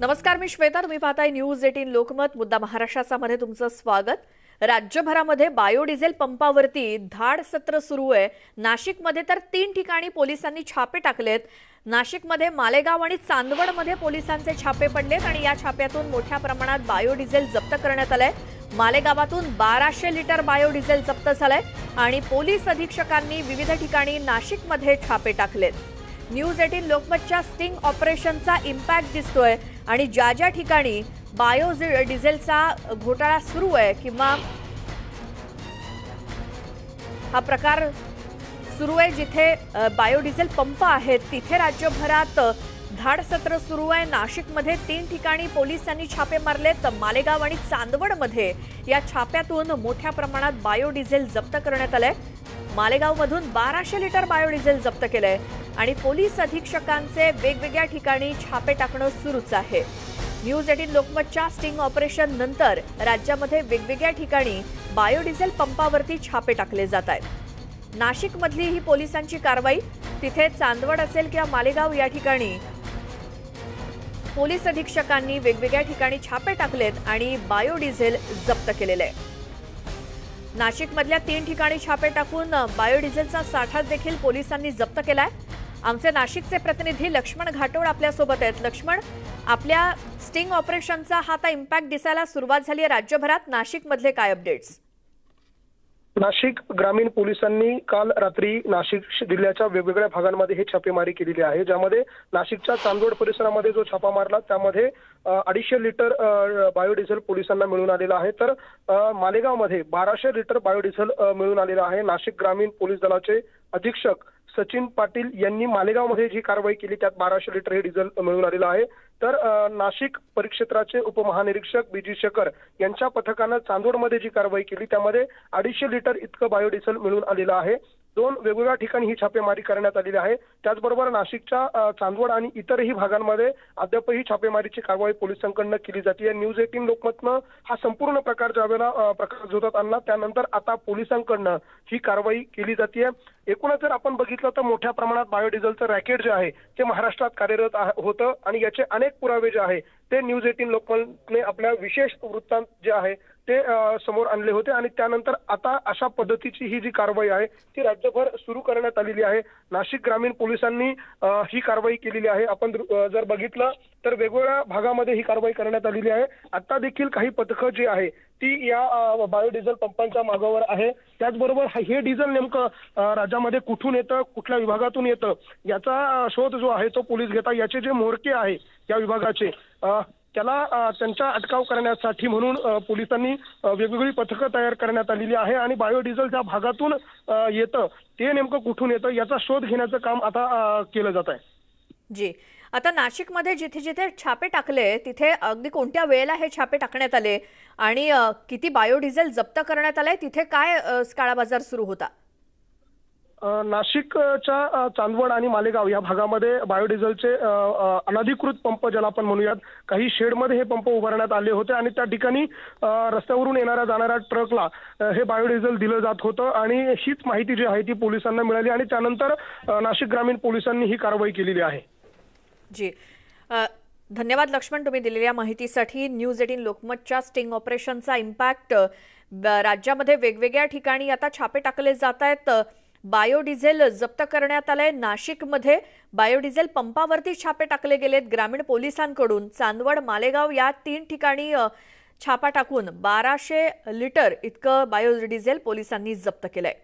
नमस्कार मी श्वेता. तुम्ही पाहताय न्यूज एटीन लोकमत. मुद्दा महाराष्ट्राचा मध्ये तुमचं स्वागत. राज्यभरामध्ये बायोडिझेल पंपावरती धाड सत्र सुरू आहे. नाशिकमध्ये तर तीन ठिकाणी पोलिसांनी छापे टाकलेत. नाशिकमध्ये मालेगाव आणि चांदवडमध्ये पोलिसांचे छापे पडलेत आणि या छाप्यातून मोठ्या प्रमाणात बायोडिझेल जप्त करण्यात आलंय. मालेगावातून बाराशे लिटर बायोडिझेल जप्त झालंय आणि पोलीस अधीक्षकांनी विविध ठिकाणी नाशिकमध्ये छापे टाकलेत. न्यूज एटीन लोकमतच्या स्टिंग ऑपरेशनचा इम्पॅक्ट दिसतोय आणि ज्या ज्या ठिकाणी बायो डिझेलचा घोटाळा सुरू आहे किंवा हा प्रकार सुरू आहे जिथे बायोडिझेल पंप आहेत तिथे राज्यभरात धाडसत्र सुरू आहे. नाशिकमध्ये तीन ठिकाणी पोलिसांनी छापे मारलेत मालेगाव आणि चांदवडमध्ये या छाप्यातून मोठ्या प्रमाणात बायोडिझेल जप्त करण्यात आलंय. मालेगावमधून बाराशे लिटर बायोडिझेल जप्त केलंय. आणि पोलीस अधीक्षकांचे वेगवेगळ्या ठिकाणी छापे टाकणं सुरूच आहे. न्यूज एटीन लोकमतच्या स्टिंग ऑपरेशन नंतर राज्यामध्ये वेगवेगळ्या ठिकाणी बायोडिझेल पंपावरती छापे टाकले जात आहेत. नाशिकमधली ही पोलिसांची कारवाई तिथे चांदवड असेल किंवा मालेगाव या ठिकाणी. पोलीस अधीक्षकांनी वेगवेगळ्या ठिकाणी छापे टाकलेत आणि बायोडिझेल जप्त केलेलं आहे. नाशिकमधल्या तीन ठिकाणी छापे टाकून बायोडिझेलचा साठा देखील पोलिसांनी जप्त केलाय. आमचे नाशिकचे प्रतिनिधी लक्ष्मण घाटोळ आपल्यासोबत आहेत. लक्ष्मण आपल्या स्टिंग ऑपरेशनचा हा आता इम्पॅक्ट दिसायला सुरुवात झाली आहे. राज्यभरात नाशिकमधले काय अपडेट्स? नाशिक ग्रामीण पोलिसांनी काल रात्री नाशिक जिल्ह्याच्या वेगवेगळ्या भागांमध्ये हे छापेमारी केलेली आहे. ज्यामध्ये नाशिकच्या चांदवड परिसरामध्ये जो छापा मारला त्यामध्ये अडीचशे लिटर बायोडिझेल पोलिसांना मिळून आलेलं आहे. तर मालेगावमध्ये बाराशे लिटर बायोडिझेल मिळून आलेलं आहे. नाशिक ग्रामीण पोलीस दलाचे अधीक्षक सचिन पाटील यांनी मालेगावमध्ये जी कारवाई केली त्यात बाराशे लिटर हे डिझेल मिळून आलेलं आहे. तर नाशिक परिक्षेत्राचे उपमहानिरीक्षक बीजी शेखर यांच्या पथकानं चांदोडमध्ये जी कारवाई केली त्यामध्ये अडीचशे लिटर इतकं बायोडिझेल मिळून आलेलं आहे. दोन वेगवेगळ्या ठिकाणी ही छापेमारी करण्यात आलेली आहे. त्याचबरोबर नाशिकच्या चांदवड आणि इतरही भागांमध्ये अद्यापही छापेमारीची कारवाई पोलिसांकडनं केली जाते. न्यूज एटीन लोकमतनं हा संपूर्ण प्रकार ज्यावेळेला प्रकार झोतात आणला त्यानंतर आता पोलिसांकडनं ही कारवाई केली जाते. एकूणच जर आपण बघितलं तर मोठ्या प्रमाणात बायोडिझेलचं रॅकेट जे आहे ते महाराष्ट्रात कार्यरत होतं आणि याचे अनेक पुरावे जे आहे ते न्यूज एटीन लोकमतने आपल्या विशेष वृत्तांत जे आहे ते समोर आणले होते आणि त्यानंतर आता अशा पद्धतीची ही जी कारवाई आहे ती राज्यभर सुरू करण्यात आलेली आहे. नाशिक ग्रामीण पोलिसांनी ही कारवाई केलेली आहे. आपण जर बघितलं तर वेगवेगळ्या भागामध्ये ही कारवाई करण्यात आलेली आहे. आता देखील काही पथकं जी आहे ती या बायोडिझेल पंपांच्या मागावर आहे. त्याचबरोबर हे डिझेल नेमकं राज्यामध्ये कुठून येतं कुठल्या विभागातून येतं याचा शोध जो आहे तो पोलीस घेतात. याचे जे मोरके आहे या विभागाचे त्याला त्यांचा अटकाव करण्यासाठी म्हणून पोलिसांनी वेगवेगळी पथकं तयार करण्यात आलेली आहे आणि बायोडिझेल ज्या भागातून येतं ते नेमकं कुठून येतं याचा शोध घेण्याचं काम आता केलं जात आहे. जी. आता नाशिकमध्ये जिथे जिथे छापे टाकले तिथे अगदी कोणत्या वेळेला हे छापे टाकण्यात आले आणि किती बायोडिझेल जप्त करण्यात आलंय तिथे काय काळाबाजार काळा बाजार सुरू होता? नाशिकच्या चांदवड आणि मालेगाव या भागामध्ये बायोडिझेलचे अनधिकृत पंप ज्याला आपण म्हणूयात काही शेडमध्ये हे पंप उभारण्यात आले होते आणि त्या ठिकाणी रस्त्यावरून येणाऱ्या जाणाऱ्या ट्रकला हे बायोडिझेल दिलं जात होतं आणि हीच माहिती जी आहे ती पोलिसांना मिळाली आणि त्यानंतर नाशिक ग्रामीण पोलिसांनी ही कारवाई केलेली आहे. जी. धन्यवाद लक्ष्मण तुम्ही दिलेल्या माहितीसाठी. न्यूज एटीन लोकमतच्या स्टिंग ऑपरेशनचा इम्पॅक्ट राज्यामध्ये वेगवेगळ्या ठिकाणी आता छापे टाकले जात आहेत. बायोडिझेल जप्त करण्यात आलंय. नाशिकमध्ये बायोडिझेल पंपावरती छापे टाकले गेलेत. ग्रामीण पोलिसांकडून चांदवड मालेगाव या तीन ठिकाणी छापा टाकून बाराशे लिटर इतकं बायोडिझेल पोलिसांनी जप्त केलंय.